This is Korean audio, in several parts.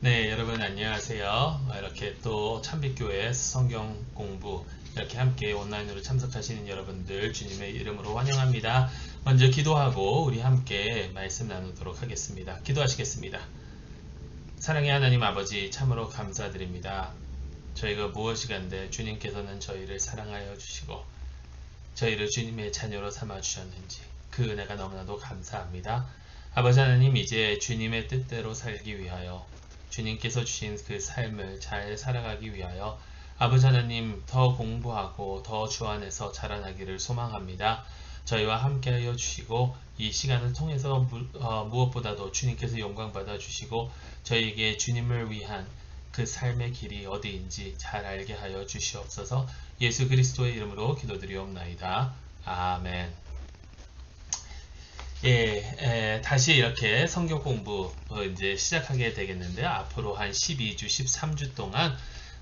네, 여러분 안녕하세요. 이렇게 또 참빛교회 성경 공부 이렇게 함께 온라인으로 참석하시는 여러분들 주님의 이름으로 환영합니다. 먼저 기도하고 우리 함께 말씀 나누도록 하겠습니다. 기도하시겠습니다. 사랑의 하나님 아버지 참으로 감사드립니다. 저희가 무엇이간데 주님께서는 저희를 사랑하여 주시고 저희를 주님의 자녀로 삼아 주셨는지 그 은혜가 너무나도 감사합니다. 아버지 하나님 이제 주님의 뜻대로 살기 위하여 주님께서 주신 그 삶을 잘 살아가기 위하여 아버지 하나님 더 공부하고 더 주 안에서 자라나기를 소망합니다. 저희와 함께하여 주시고 이 시간을 통해서 무, 어, 무엇보다도 주님께서 영광 받아 주시고 저희에게 주님을 위한 그 삶의 길이 어디인지 잘 알게 하여 주시옵소서 예수 그리스도의 이름으로 기도드리옵나이다. 아멘. 예, 에, 다시 이렇게 성경 공부 어, 이제 시작하게 되겠는데요. 앞으로 한 12주, 13주 동안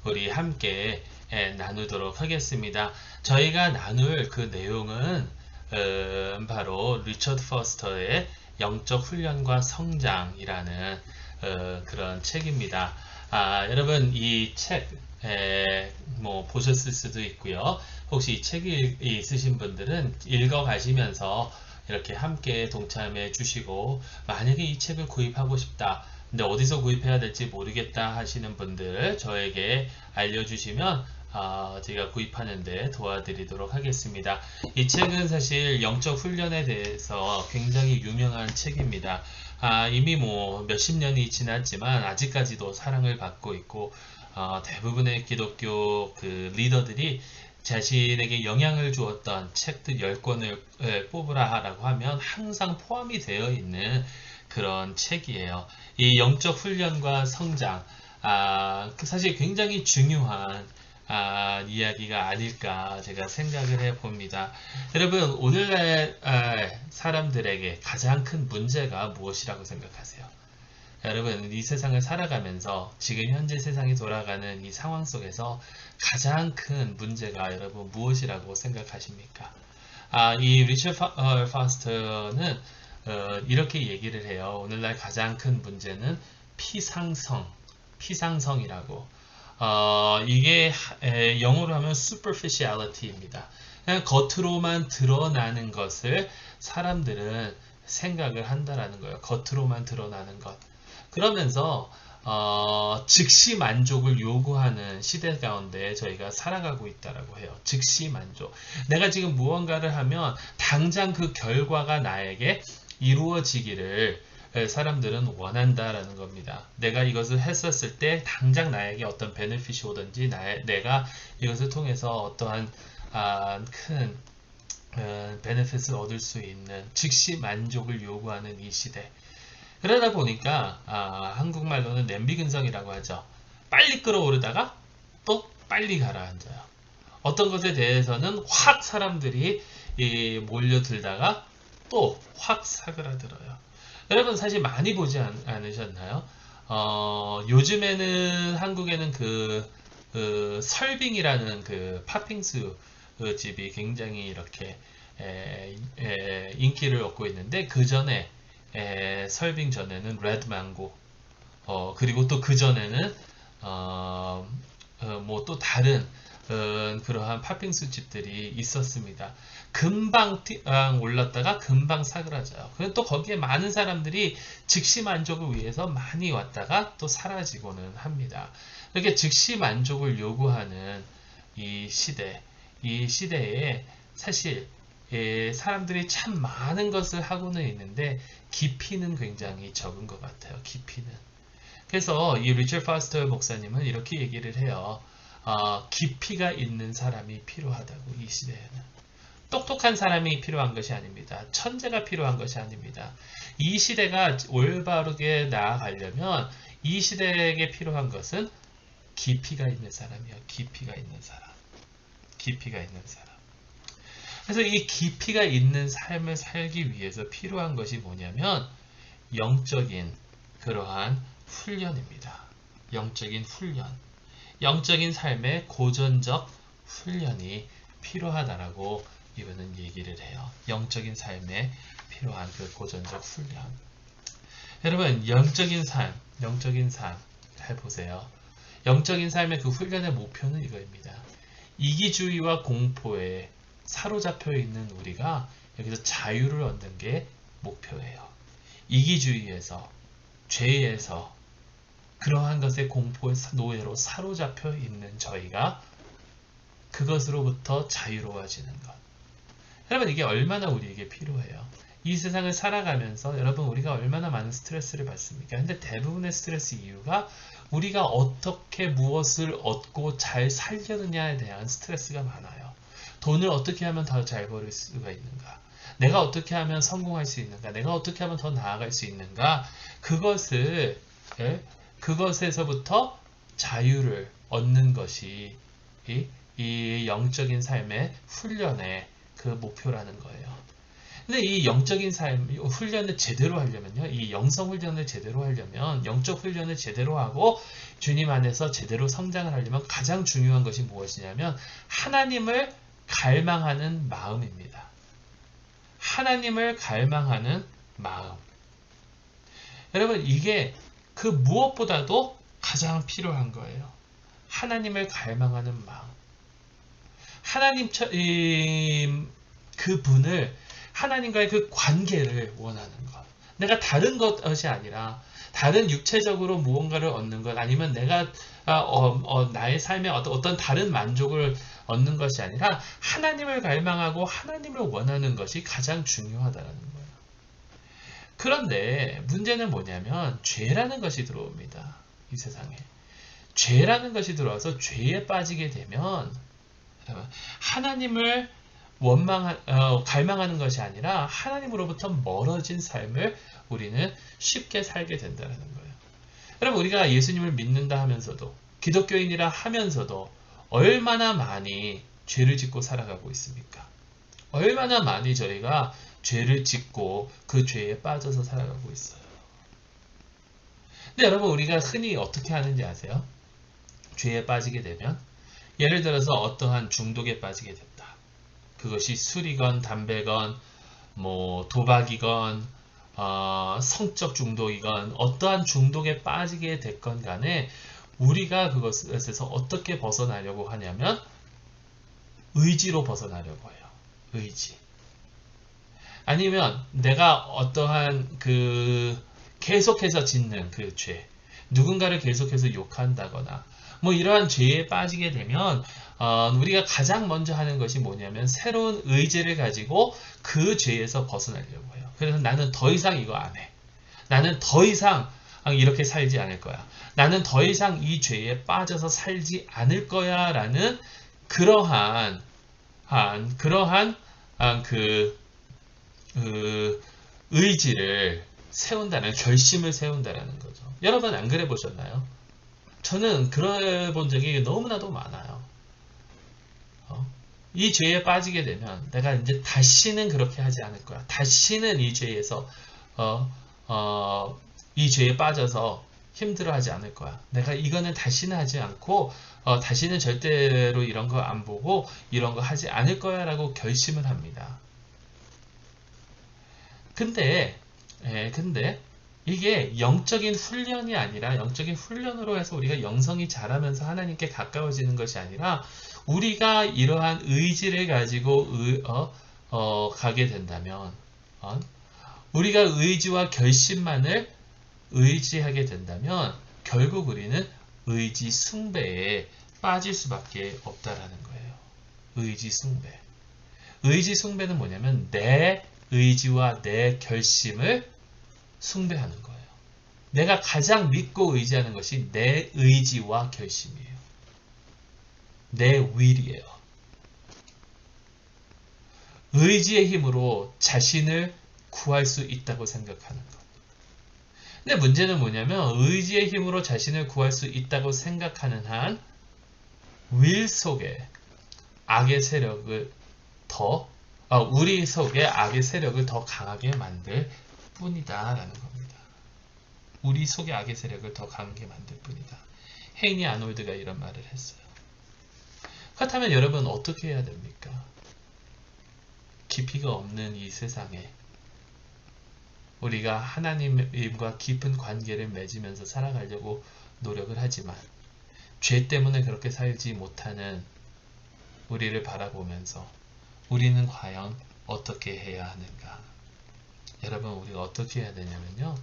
우리 함께 에, 나누도록 하겠습니다. 저희가 나눌 그 내용은 어, 바로 리처드 퍼스터의 영적 훈련과 성장이라는 어, 그런 책입니다. 아, 여러분 이 책 뭐 보셨을 수도 있고요. 혹시 이 책이 있으신 분들은 읽어 가시면서 이렇게 함께 동참해 주시고 만약에 이 책을 구입하고 싶다. 근데 어디서 구입해야 될지 모르겠다 하시는 분들 저에게 알려주시면 어, 제가 구입하는데 도와드리도록 하겠습니다. 이 책은 사실 영적 훈련에 대해서 굉장히 유명한 책입니다. 아, 이미 뭐 몇십 년이 지났지만 아직까지도 사랑을 받고 있고 어, 대부분의 기독교 그 리더들이 자신에게 영향을 주었던 책들 10권을 뽑으라라고 하면 항상 포함이 되어 있는 그런 책이에요. 이 영적 훈련과 성장, 아, 그 사실 굉장히 중요한 아, 이야기가 아닐까 제가 생각을 해봅니다. 여러분 오늘날 아, 사람들에게 가장 큰 문제가 무엇이라고 생각하세요? 여러분 이 세상을 살아가면서 지금 현재 세상이 돌아가는 이 상황 속에서 가장 큰 문제가 여러분 무엇이라고 생각하십니까? 아, 이 리처 어, 파스터는 어, 이렇게 얘기를 해요. 오늘날 가장 큰 문제는 피상성, 피상성이라고. 어, 이게 에, 영어로 하면 superficiality입니다. 그냥 겉으로만 드러나는 것을 사람들은 생각을 한다라는 거예요. 겉으로만 드러나는 것. 그러면서 어, 즉시 만족을 요구하는 시대 가운데 저희가 살아가고 있다라고 해요. 즉시 만족. 내가 지금 무언가를 하면 당장 그 결과가 나에게 이루어지기를 사람들은 원한다라는 겁니다. 내가 이것을 했었을 때 당장 나에게 어떤 베네핏이 오든지 나의, 내가 이것을 통해서 어떠한 아, 큰 어, 베네핏을 얻을 수 있는 즉시 만족을 요구하는 이 시대. 그러다 보니까 아, 한국말로는 냄비 근성이라고 하죠. 빨리 끌어오르다가 또 빨리 가라앉아요. 어떤 것에 대해서는 확 사람들이 몰려들다가 또 확 사그라들어요. 여러분 사실 많이 보지 않, 으셨나요 어, 요즘에는 한국에는 그, 그 설빙이라는 그 팥빙수 그 집이 굉장히 이렇게 에, 에, 인기를 얻고 있는데 그 전에 에, 설빙 전에는 레드 망고 어, 그리고 또 그 전에는 어, 어, 뭐또 다른 어, 그러한 팥빙수 집들이 있었습니다. 금방 올랐다가 금방 사그라져요. 그리고 또 거기에 많은 사람들이 즉시 만족을 위해서 많이 왔다가 또 사라지고는 합니다. 이렇게 즉시 만족을 요구하는 이 시대, 이 시대에 사실 예, 사람들이 참 많은 것을 하고는 있는데 깊이는 굉장히 적은 것 같아요. 깊이는. 그래서 이 리처 파스터 목사님은 이렇게 얘기를 해요. 어, 깊이가 있는 사람이 필요하다고 이 시대에는. 똑똑한 사람이 필요한 것이 아닙니다. 천재가 필요한 것이 아닙니다. 이 시대가 올바르게 나아가려면 이 시대에게 필요한 것은 깊이가 있는 사람이요. 깊이가 있는 사람. 깊이가 있는 사람. 그래서 이 깊이가 있는 삶을 살기 위해서 필요한 것이 뭐냐면 영적인 그러한 훈련입니다. 영적인 훈련. 영적인 삶의 고전적 훈련이 필요하다라고 이거는 얘기를 해요. 영적인 삶에 필요한 그 고전적 훈련. 여러분, 영적인 삶, 영적인 삶. 잘 보세요. 영적인 삶의 그 훈련의 목표는 이거입니다. 이기주의와 공포에 사로잡혀 있는 우리가 여기서 자유를 얻는 게 목표예요. 이기주의에서, 죄에서, 그러한 것의 공포의 노예로 사로잡혀 있는 저희가 그것으로부터 자유로워지는 것. 여러분, 이게 얼마나 우리에게 필요해요. 이 세상을 살아가면서 여러분, 우리가 얼마나 많은 스트레스를 받습니까? 근데 대부분의 스트레스 이유가 우리가 어떻게 무엇을 얻고 잘 살려느냐에 대한 스트레스가 많아요. 돈을 어떻게 하면 더 잘 벌을 수가 있는가? 내가 어떻게 하면 성공할 수 있는가? 내가 어떻게 하면 더 나아갈 수 있는가? 그것을 예? 그것에서부터 자유를 얻는 것이 이, 이 영적인 삶의 훈련의 그 목표라는 거예요. 근데 이 영적인 삶, 훈련을 제대로 하려면요. 이 영성 훈련을 제대로 하려면, 영적 훈련을 제대로 하고, 주님 안에서 제대로 성장을 하려면 가장 중요한 것이 무엇이냐면, 하나님을 갈망하는 마음입니다. 하나님을 갈망하는 마음. 여러분, 이게 그 무엇보다도 가장 필요한 거예요. 하나님을 갈망하는 마음. 하나님, 그 분을, 하나님과의 그 관계를 원하는 것. 내가 다른 것이 아니라, 다른 육체적으로 무언가를 얻는 것, 아니면 내가 어, 어, 나의 삶에 어떤 다른 만족을 얻는 것이 아니라 하나님을 갈망하고 하나님을 원하는 것이 가장 중요하다는 거예요. 그런데 문제는 뭐냐면 죄라는 것이 들어옵니다. 이 세상에. 죄라는 것이 들어와서 죄에 빠지게 되면 하나님을 원망 어, 갈망하는 것이 아니라 하나님으로부터 멀어진 삶을 우리는 쉽게 살게 된다는 거예요. 여러분 우리가 예수님을 믿는다 하면서도 기독교인이라 하면서도 얼마나 많이 죄를 짓고 살아가고 있습니까? 얼마나 많이 저희가 죄를 짓고 그 죄에 빠져서 살아가고 있어요. 근데 여러분 우리가 흔히 어떻게 하는지 아세요? 죄에 빠지게 되면 예를 들어서 어떠한 중독에 빠지게 됐다. 그것이 술이건 담배건 뭐 도박이건 어, 성적 중독이건 어떠한 중독에 빠지게 됐건 간에 우리가 그것에서 어떻게 벗어나려고 하냐면 의지로 벗어나려고 해요. 의지. 아니면 내가 어떠한 그 계속해서 짓는 그 죄, 누군가를 계속해서 욕한다거나 뭐 이러한 죄에 빠지게 되면 어, 우리가 가장 먼저 하는 것이 뭐냐면 새로운 의지를 가지고 그 죄에서 벗어나려고 해요. 그래서 나는 더 이상 이거 안 해. 나는 더 이상 이렇게 살지 않을 거야. 나는 더 이상 이 죄에 빠져서 살지 않을 거야. 라는 그러한, 한, 그러한, 한 그, 그, 의지를 세운다는, 결심을 세운다는 거죠. 여러분 안 그래 보셨나요? 저는 그래 본 적이 너무나도 많아요. 어? 이 죄에 빠지게 되면 내가 이제 다시는 그렇게 하지 않을 거야. 다시는 이 죄에서 어, 어, 이 죄에 빠져서 힘들어하지 않을 거야. 내가 이거는 다시는 하지 않고 어, 다시는 절대로 이런 거 안 보고 이런 거 하지 않을 거야 라고 결심을 합니다. 근데 예, 근데 이게 영적인 훈련이 아니라 영적인 훈련으로 해서 우리가 영성이 자라면서 하나님께 가까워지는 것이 아니라 우리가 이러한 의지를 가지고 의, 어, 어, 가게 된다면 어, 우리가 의지와 결심만을 의지하게 된다면 결국 우리는 의지 숭배에 빠질 수밖에 없다라는 거예요. 의지 숭배. 의지 숭배는 뭐냐면 내 의지와 내 결심을 숭배하는 거예요. 내가 가장 믿고 의지하는 것이 내 의지와 결심이에요. 내 will이에요. 의지의 힘으로 자신을 구할 수 있다고 생각하는 것. 근데 문제는 뭐냐면 의지의 힘으로 자신을 구할 수 있다고 생각하는 한윌 속에 악의 세력을 더 어, 우리 속에 악의 세력을 더 강하게 만들 뿐이다 라는 겁니다. 우리 속에 악의 세력을 더 강하게 만들 뿐이다. 헤이니 아놀드가 이런 말을 했어요. 그렇다면 여러분 어떻게 해야 됩니까? 깊이가 없는 이 세상에 우리가 하나님과 깊은 관계를 맺으면서 살아가려고 노력을 하지만 죄 때문에 그렇게 살지 못하는 우리를 바라보면서 우리는 과연 어떻게 해야 하는가? 여러분, 우리가 어떻게 해야 되냐면요.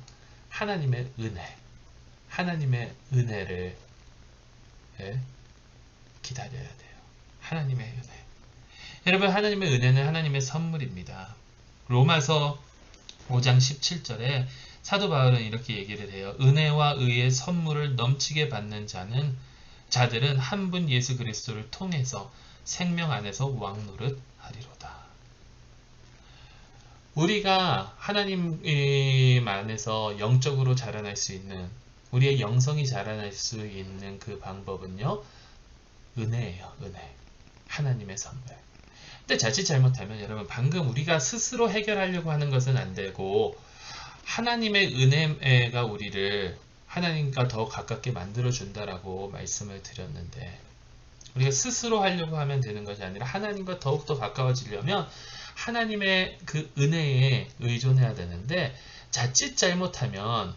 하나님의 은혜, 하나님의 은혜를 예, 기다려야 돼요. 하나님의 은혜. 여러분, 하나님의 은혜는 하나님의 선물입니다. 로마서 5장 17절에 사도 바울은 이렇게 얘기를 해요. 은혜와 의의 선물을 넘치게 받는 자는 자들은 한 분 예수 그리스도를 통해서 생명 안에서 왕노릇 하리로다. 우리가 하나님 안에서 영적으로 자라날 수 있는 우리의 영성이 자라날 수 있는 그 방법은요. 은혜예요. 은혜. 하나님의 선물. 근데 자칫 잘못하면 여러분 방금 우리가 스스로 해결하려고 하는 것은 안 되고 하나님의 은혜가 우리를 하나님과 더 가깝게 만들어 준다라고 말씀을 드렸는데 우리가 스스로 하려고 하면 되는 것이 아니라 하나님과 더욱더 가까워지려면 하나님의 그 은혜에 의존해야 되는데 자칫 잘못하면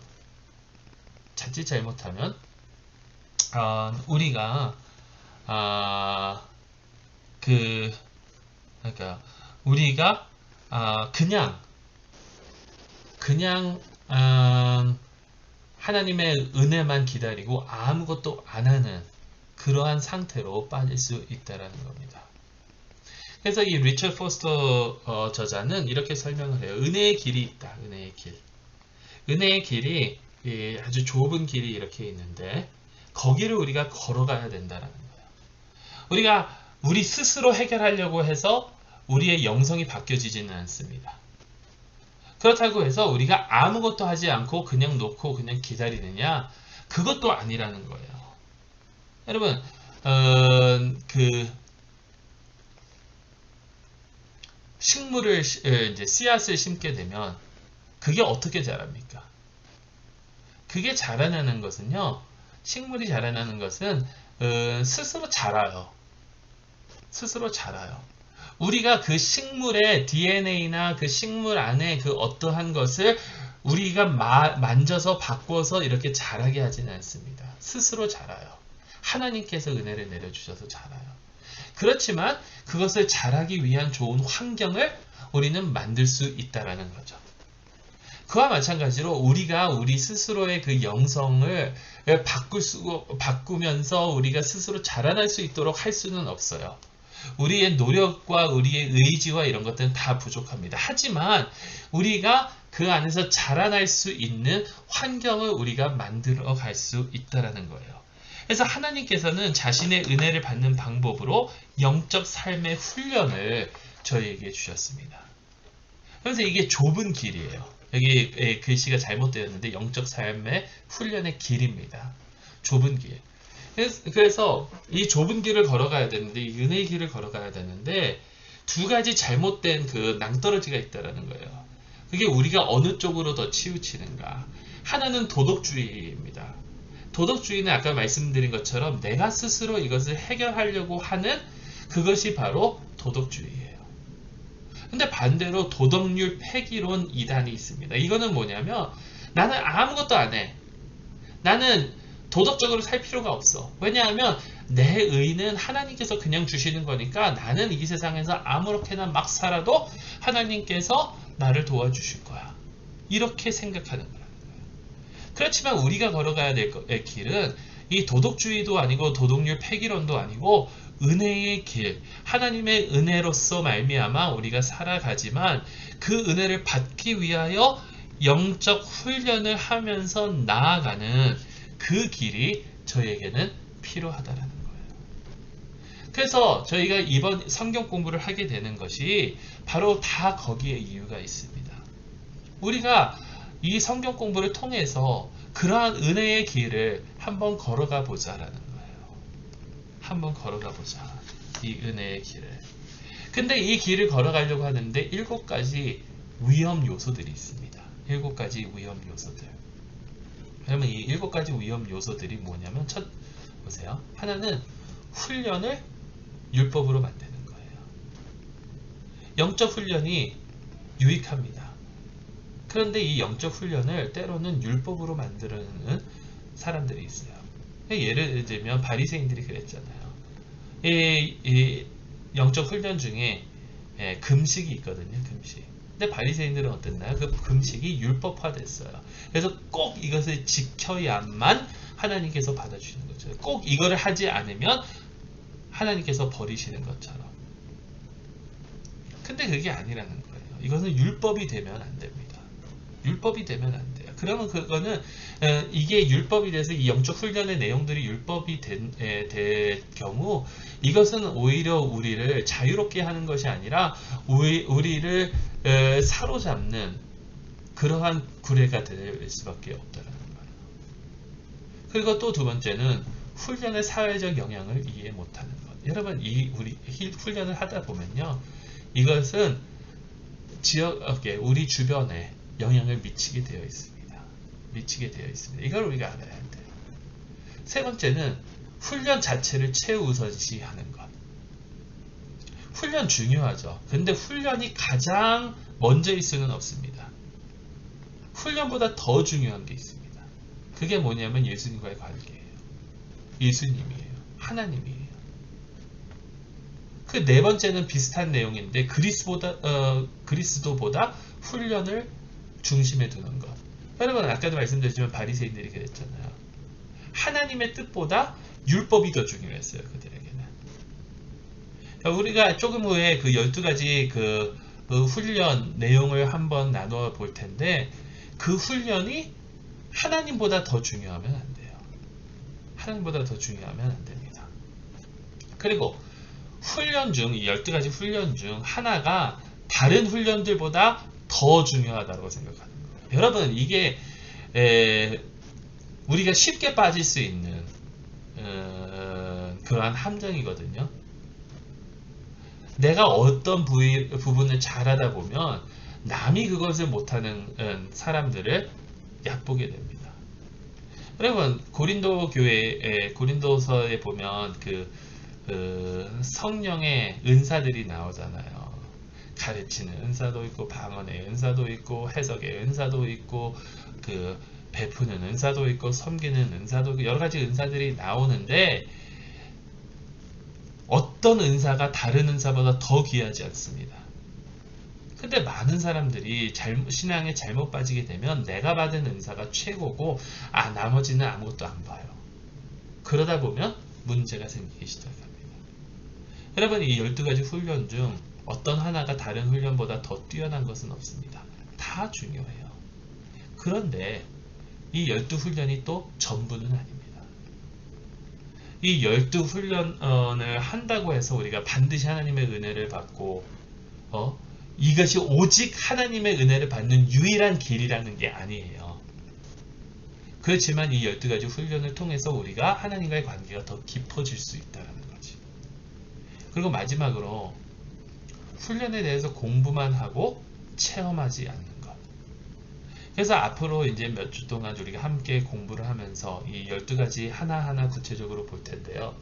자칫 잘못하면 어, 우리가 아, 그 그러니까 우리가 아, 그냥 그냥 음, 하나님의 은혜만 기다리고 아무것도 안 하는 그러한 상태로 빠질 수 있다라는 겁니다. 그래서 이 리처 포스터 어, 저자는 이렇게 설명을 해요. 은혜의 길이 있다. 은혜의 길. 은혜의 길이 예, 아주 좁은 길이 이렇게 있는데 거기를 우리가 걸어가야 된다라는 거예요. 우리가 우리 스스로 해결하려고 해서 우리의 영성이 바뀌어지지는 않습니다. 그렇다고 해서 우리가 아무것도 하지 않고 그냥 놓고 그냥 기다리느냐? 그것도 아니라는 거예요. 여러분, 어, 그 식물을 이제 씨앗을 심게 되면 그게 어떻게 자랍니까? 그게 자라나는 것은요. 식물이 자라나는 것은 어, 스스로 자라요. 스스로 자라요. 우리가 그 식물의 DNA나 그 식물 안에 그 어떠한 것을 우리가 마, 만져서 바꿔서 이렇게 자라게 하지는 않습니다. 스스로 자라요. 하나님께서 은혜를 내려주셔서 자라요. 그렇지만 그것을 자라기 위한 좋은 환경을 우리는 만들 수 있다라는 거죠. 그와 마찬가지로 우리가 우리 스스로의 그 영성을 바꿀 수, 바꾸면서 우리가 스스로 자라날 수 있도록 할 수는 없어요. 우리의 노력과 우리의 의지와 이런 것들은 다 부족합니다. 하지만 우리가 그 안에서 자라날 수 있는 환경을 우리가 만들어 갈 수 있다라는 거예요. 그래서 하나님께서는 자신의 은혜를 받는 방법으로 영적 삶의 훈련을 저희에게 주셨습니다. 그래서 이게 좁은 길이에요. 여기 글씨가 잘못되었는데 영적 삶의 훈련의 길입니다. 좁은 길. 그래서 이 좁은 길을 걸어가야 되는데 이 은혜의 길을 걸어가야 되는데 두 가지 잘못된 그 낭떠러지가 있다라는 거예요. 그게 우리가 어느 쪽으로 더 치우치는가. 하나는 도덕주의입니다. 도덕주의는 아까 말씀드린 것처럼 내가 스스로 이것을 해결하려고 하는 그것이 바로 도덕주의예요. 근데 반대로 도덕률 폐기론 이단이 있습니다. 이거는 뭐냐면 나는 아무것도 안 해. 나는 도덕적으로 살 필요가 없어. 왜냐하면 내 의는 하나님께서 그냥 주시는 거니까 나는 이 세상에서 아무렇게나 막 살아도 하나님께서 나를 도와주실 거야. 이렇게 생각하는 거예요. 그렇지만 우리가 걸어가야 될 길은 이 도덕주의도 아니고 도덕률 폐기론도 아니고 은혜의 길, 하나님의 은혜로서 말미암아 우리가 살아가지만 그 은혜를 받기 위하여 영적 훈련을 하면서 나아가는 그 길이 저희에게는 필요하다라는 거예요. 그래서 저희가 이번 성경 공부를 하게 되는 것이 바로 다 거기에 이유가 있습니다. 우리가 이 성경 공부를 통해서 그러한 은혜의 길을 한번 걸어가 보자라는 거예요. 한번 걸어가 보자. 이 은혜의 길을. 근데 이 길을 걸어가려고 하는데 일곱 가지 위험 요소들이 있습니다. 일곱 가지 위험 요소들. 그러면 이 일곱 가지 위험 요소들이 뭐냐면 첫 보세요. 하나는 훈련을 율법으로 만드는 거예요. 영적 훈련이 유익합니다. 그런데 이 영적 훈련을 때로는 율법으로 만드는 사람들이 있어요. 예를 들면 바리새인들이 그랬잖아요. 이, 이 영적 훈련 중에 예, 금식이 있거든요. 금식. 근데 바리새인들은 어땠나요? 그 금식이 율법화됐어요. 그래서 꼭 이것을 지켜야만 하나님께서 받아주시는 거죠. 꼭 이거를 하지 않으면 하나님께서 버리시는 것처럼. 근데 그게 아니라는 거예요. 이것은 율법이 되면 안 됩니다. 율법이 되면 안 돼요. 그러면 그거는 에, 이게 율법이 돼서 이 영적 훈련의 내용들이 율법이 된, 에, 될 경우 이것은 오히려 우리를 자유롭게 하는 것이 아니라 우리, 우리를 에, 사로잡는 그러한 구레가 될 수밖에 없다는 거예요. 그리고 또 두 번째는 훈련의 사회적 영향을 이해 못하는 것. 여러분 이 우리 훈련을 하다 보면요, 이것은 지역에 우리 주변에 영향을 미치게 되어 있습니다. 미치게 되어 있습니다. 이걸 우리가 알아야 돼요. 세 번째는 훈련 자체를 최우선시하는 것. 훈련 중요하죠. 근데 훈련이 가장 먼저일 수는 없습니다. 훈련보다 더 중요한 게 있습니다. 그게 뭐냐면 예수님과의 관계예요. 예수님이에요. 하나님이에요. 그 네 번째는 비슷한 내용인데 그리스보다 어, 그리스도보다 훈련을 중심에 두는 것. 여러분 아까도 말씀드렸지만 바리새인들이 그랬잖아요. 하나님의 뜻보다 율법이 더 중요했어요. 그들에게는. 우리가 조금 후에 그 12가지 그, 그 훈련 내용을 한번 나눠 볼 텐데 그 훈련이 하나님보다 더 중요하면 안 돼요. 하나님보다 더 중요하면 안 됩니다. 그리고 훈련 중, 이 12가지 훈련 중 하나가 다른 훈련들보다 더 중요하다고 생각합니다. 여러분 이게 에, 우리가 쉽게 빠질 수 있는 어, 그러한 함정이거든요. 내가 어떤 부위, 부분을 잘하다 보면 남이 그것을 못하는 음, 사람들을 얕보게 됩니다. 여러분 고린도 교회 고린도서에 보면 그, 그 성령의 은사들이 나오잖아요. 가르치는 은사도 있고 방언의 은사도 있고 해석의 은사도 있고 그 베푸는 은사도 있고 섬기는 은사도 있고 여러 가지 은사들이 나오는데 어떤 은사가 다른 은사보다 더 귀하지 않습니다. 근데 많은 사람들이 잘못, 신앙에 잘못 빠지게 되면 내가 받은 은사가 최고고 아 나머지는 아무것도 안 봐요. 그러다 보면 문제가 생기기 시작합니다. 여러분 이 12가지 훈련 중 어떤 하나가 다른 훈련보다 더 뛰어난 것은 없습니다. 다 중요해요. 그런데 이 열두 훈련이 또 전부는 아닙니다. 이 열두 훈련을 한다고 해서 우리가 반드시 하나님의 은혜를 받고 어? 이것이 오직 하나님의 은혜를 받는 유일한 길이라는 게 아니에요. 그렇지만 이 12가지 훈련을 통해서 우리가 하나님과의 관계가 더 깊어질 수 있다는 거지. 그리고 마지막으로 훈련에 대해서 공부만 하고 체험하지 않는 것. 그래서 앞으로 이제 몇 주 동안 우리가 함께 공부를 하면서 이 12가지 하나하나 구체적으로 볼 텐데요.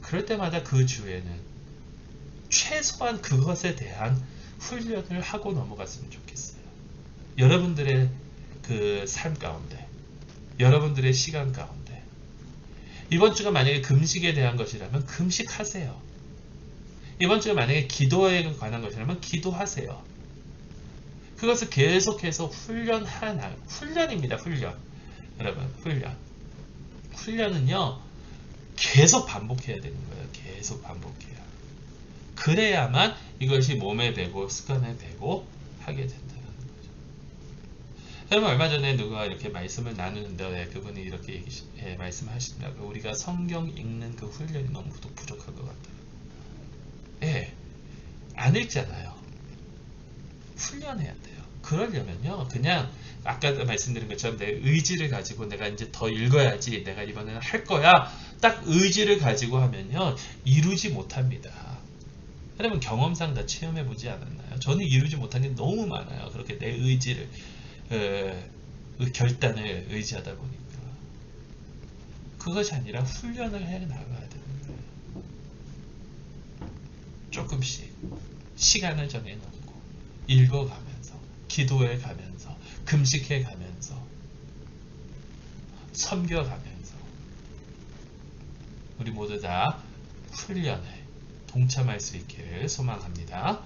그럴 때마다 그 주에는 최소한 그것에 대한 훈련을 하고 넘어갔으면 좋겠어요. 여러분들의 그 삶 가운데, 여러분들의 시간 가운데, 이번 주가 만약에 금식에 대한 것이라면 금식하세요. 이번 주에 만약에 기도에 관한 것이라면 기도하세요. 그것을 계속해서 훈련하나 훈련입니다. 훈련. 여러분, 훈련. 훈련은요. 계속 반복해야 되는 거예요. 계속 반복해야. 그래야만 이것이 몸에 배고 습관에 배고 하게 된다는 거죠. 여러분 얼마 전에 누가 이렇게 말씀을 나누는데 네, 그분이 이렇게 얘기, 예, 말씀하시더라고요. 우리가 성경 읽는 그 훈련이 너무 부족한 것 같다. 예, 안 읽잖아요. 훈련해야 돼요. 그러려면요, 그냥 아까 말씀드린 것처럼 내 의지를 가지고 내가 이제 더 읽어야지, 내가 이번에는 할 거야. 딱 의지를 가지고 하면요, 이루지 못합니다. 여러분 경험상 다 체험해 보지 않았나요? 저는 이루지 못한 게 너무 많아요. 그렇게 내 의지를 어, 결단을 의지하다 보니까 그것이 아니라 훈련을 해 나가야 돼요. 조금씩 시간을 정해 놓고 읽어가면서 기도해 가면서 금식해 가면서 섬겨가면서 우리 모두 다 훈련을 동참할 수 있기를 소망합니다.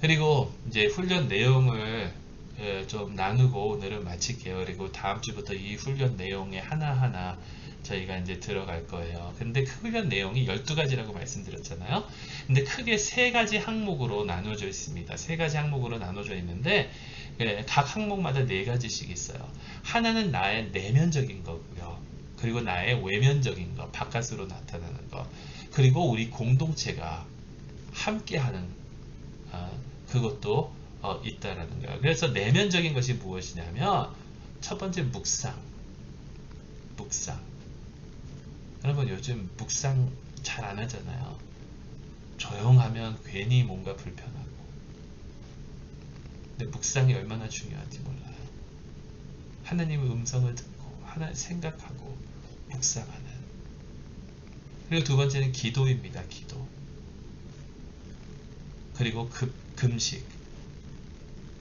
그리고 이제 훈련 내용을 예, 좀 나누고 오늘은 마칠게요. 그리고 다음 주부터 이 훈련 내용에 하나하나 저희가 이제 들어갈 거예요. 근데 그 훈련 내용이 12가지라고 말씀드렸잖아요. 근데 크게 세 가지 항목으로 나눠져 있습니다. 세 가지 항목으로 나눠져 있는데 예, 각 항목마다 네 가지씩 있어요. 하나는 나의 내면적인 거고요. 그리고 나의 외면적인 거, 바깥으로 나타나는 거. 그리고 우리 공동체가 함께하는 어, 그것도 어, 있다라는 거예요. 그래서 내면적인 것이 무엇이냐면 첫 번째 묵상. 묵상. 여러분 요즘 묵상 잘 안 하잖아요. 조용하면 괜히 뭔가 불편하고. 근데 묵상이 얼마나 중요한지 몰라요. 하나님의 음성을 듣고 하나 생각하고 묵상하는. 그리고 두 번째는 기도입니다. 기도. 그리고 급, 금식.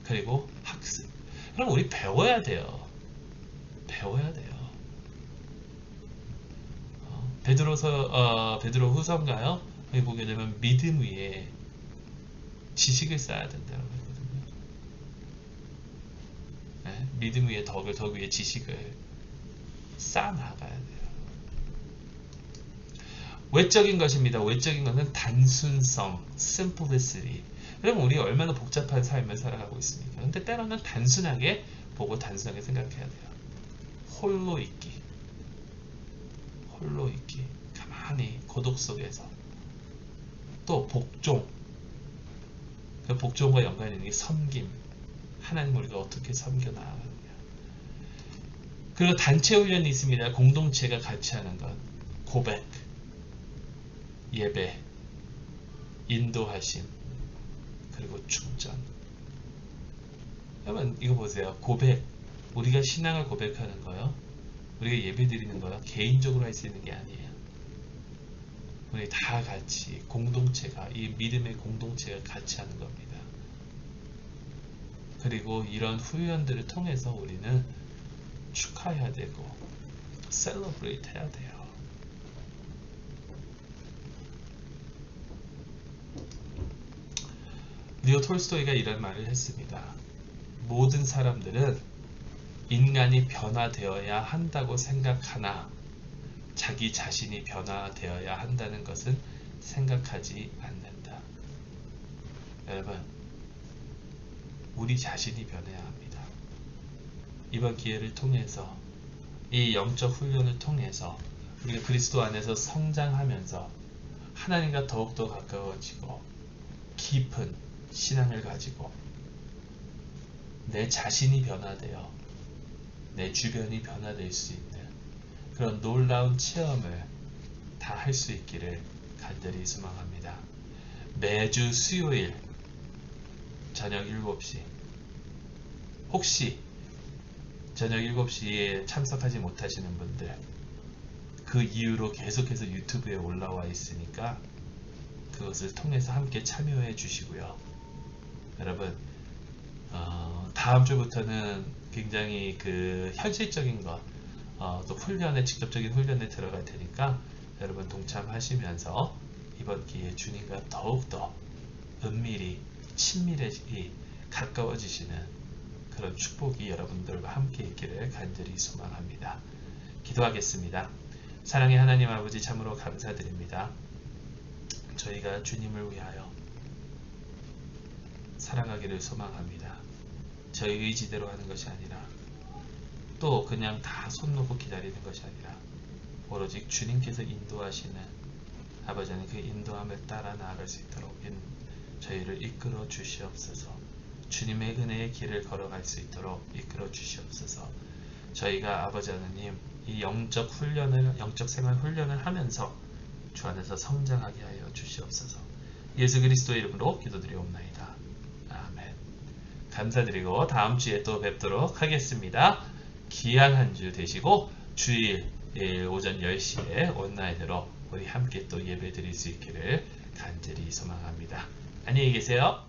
그리고 학습. 그럼 우리 배워야 돼요. 배워야 돼요. 어, 베드로서 어, 베드로 후서인가요? 여기 보게 되면 믿음 위에 지식을 쌓아야 된다고 하거든요. 네? 믿음 위에 덕을 덕 위에 지식을 쌓아 나가야 돼요. 외적인 것입니다. 외적인 것은 단순성, simplicity. 그러면 우리 얼마나 복잡한 삶을 살아가고 있습니까? 근데 때로는 단순하게 보고 단순하게 생각해야 돼요. 홀로 있기. 홀로 있기. 가만히 고독 속에서. 또 복종. 그 복종과 연관이 있는 게 섬김. 하나님 우리가 어떻게 섬겨 나가느냐. 그리고 단체 훈련이 있습니다. 공동체가 같이 하는 것. 고백. 예배. 인도하심. 그리고 충전. 여러분 이거 보세요. 고백. 우리가 신앙을 고백하는 거요. 우리가 예배 드리는 거요. 개인적으로 할 수 있는 게 아니에요. 우리 다 같이 공동체가 이 믿음의 공동체가 같이 하는 겁니다. 그리고 이런 훈련들을 통해서 우리는 축하해야 되고 셀러브레이트 해야 돼요. 리오 톨스토이가 이런 말을 했습니다. 모든 사람들은 인간이 변화되어야 한다고 생각하나 자기 자신이 변화되어야 한다는 것은 생각하지 않는다. 여러분, 우리 자신이 변해야 합니다. 이번 기회를 통해서 이 영적 훈련을 통해서 우리가 그리스도 안에서 성장하면서 하나님과 더욱더 가까워지고 깊은 신앙을 가지고 내 자신이 변화되어 내 주변이 변화될 수 있는 그런 놀라운 체험을 다 할 수 있기를 간절히 소망합니다. 매주 수요일 저녁 7시 혹시 저녁 7시에 참석하지 못하시는 분들 그 이후로 계속해서 유튜브에 올라와 있으니까 그것을 통해서 함께 참여해 주시고요. 여러분 어, 다음 주부터는 굉장히 그 현실적인 것, 어, 또 훈련에 직접적인 훈련에 들어갈 테니까 여러분 동참하시면서 이번 기회에 주님과 더욱더 은밀히 친밀히 가까워지시는 그런 축복이 여러분들과 함께 있기를 간절히 소망합니다. 기도하겠습니다. 사랑의 하나님 아버지 참으로 감사드립니다. 저희가 주님을 위하여 살아가기를 소망합니다. 저희 의지대로 하는 것이 아니라 또 그냥 다 손 놓고 기다리는 것이 아니라 오로지 주님께서 인도하시는 아버지는 그 인도함을 따라 나아갈 수 있도록 저희를 이끌어 주시옵소서. 주님의 은혜의 길을 걸어갈 수 있도록 이끌어 주시옵소서. 저희가 아버지 하나님 이 영적 훈련을 영적 생활 훈련을 하면서 주 안에서 성장하게 하여 주시옵소서. 예수 그리스도 이름으로 기도드리옵나이다. 감사드리고 다음 주에 또 뵙도록 하겠습니다. 귀한 한 주 되시고 주일 오전 10시에 온라인으로 우리 함께 또 예배 드릴 수 있기를 간절히 소망합니다. 안녕히 계세요.